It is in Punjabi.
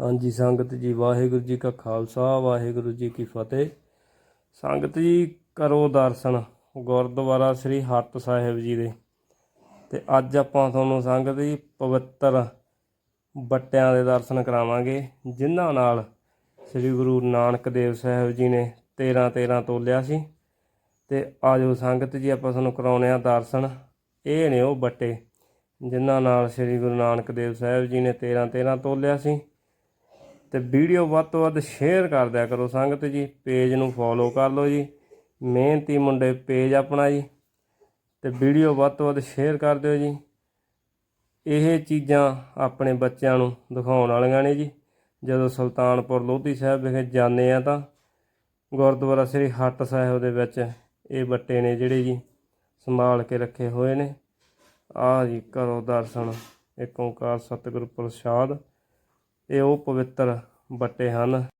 ਹਾਂਜੀ, ਸੰਗਤ ਜੀ, ਵਾਹਿਗੁਰੂ ਜੀ ਕਾ ਖਾਲਸਾ, ਵਾਹਿਗੁਰੂ ਜੀ ਕੀ ਫਤਿਹ। ਸੰਗਤ ਜੀ, ਕਰੋ ਦਰਸ਼ਨ ਗੁਰਦੁਆਰਾ ਸ੍ਰੀ ਹਰਤ ਸਾਹਿਬ ਜੀ ਦੇ। ਤੇ ਅੱਜ ਆਪਾਂ ਤੁਹਾਨੂੰ ਸੰਗਤ ਜੀ, ਪਵਿੱਤਰ ਬੱਟਿਆਂ ਦੇ ਦਰਸ਼ਨ ਕਰਾਵਾਂਗੇ, ਜਿਨ੍ਹਾਂ ਨਾਲ ਸ੍ਰੀ ਗੁਰੂ ਨਾਨਕ ਦੇਵ ਸਾਹਿਬ ਜੀ ਨੇ 13 13 ਤੋਲਿਆ ਸੀ। ਤੇ ਆਜੋ ਸੰਗਤ ਜੀ, ਆਪਾਂ ਤੁਹਾਨੂੰ ਕਰਾਉਣੇ ਆ ਦਰਸ਼ਨ। ਇਹ ਨੇ ਉਹ ਬੱਟੇ, ਜਿਨ੍ਹਾਂ ਨਾਲ ਸ੍ਰੀ ਗੁਰੂ ਨਾਨਕ ਦੇਵ ਸਾਹਿਬ ਜੀ ਨੇ 13 13 ਤੋਲਿਆ ਸੀ। ਤੇ ਵੀਡੀਓ ਵੱਧ ਤੋਂ ਵੱਧ ਸ਼ੇਅਰ ਕਰ ਦਿਆ ਕਰੋ ਸੰਗਤ ਜੀ ਪੇਜ ਨੂੰ ਫੋਲੋ ਕਰ ਲਓ ਜੀ, ਮਿਹਨਤੀ ਮੁੰਡੇ ਪੇਜ ਆਪਣਾ ਜੀ, ਤੇ ਵੀਡੀਓ ਵੱਧ ਤੋਂ ਵੱਧ ਸ਼ੇਅਰ ਕਰ ਦਿਓ ਜੀ। ਇਹ ਚੀਜ਼ਾਂ ਆਪਣੇ ਬੱਚਿਆਂ ਨੂੰ ਦਿਖਾਉਣ ਵਾਲੀਆਂ ਨੇ ਜੀ। ਜਦੋਂ ਸੁਲਤਾਨਪੁਰ ਲੋਧੀ ਸਾਹਿਬ ਵਿਖੇ ਜਾਂਦੇ ਆ ਤਾਂ ਗੁਰਦੁਆਰਾ ਸ੍ਰੀ ਹੱਟ ਸਾਹਿਬ ਦੇ ਵਿੱਚ ਇਹ ਬੱਟੇ ਨੇ ਜਿਹੜੇ ਜੀ ਸੰਭਾਲ ਕੇ ਰੱਖੇ ਹੋਏ ਨੇ। ਆਹ ਜੀ ਕਰੋ ਦਰਸ਼ਨ, ਇੱਕ ਓਂਕਾਰ ਸਤਿਗੁਰ ਪ੍ਰਸਾਦ। ਇਹ ਉਹ ਪਵਿੱਤਰ ਬੱਟੇ ਹਨ।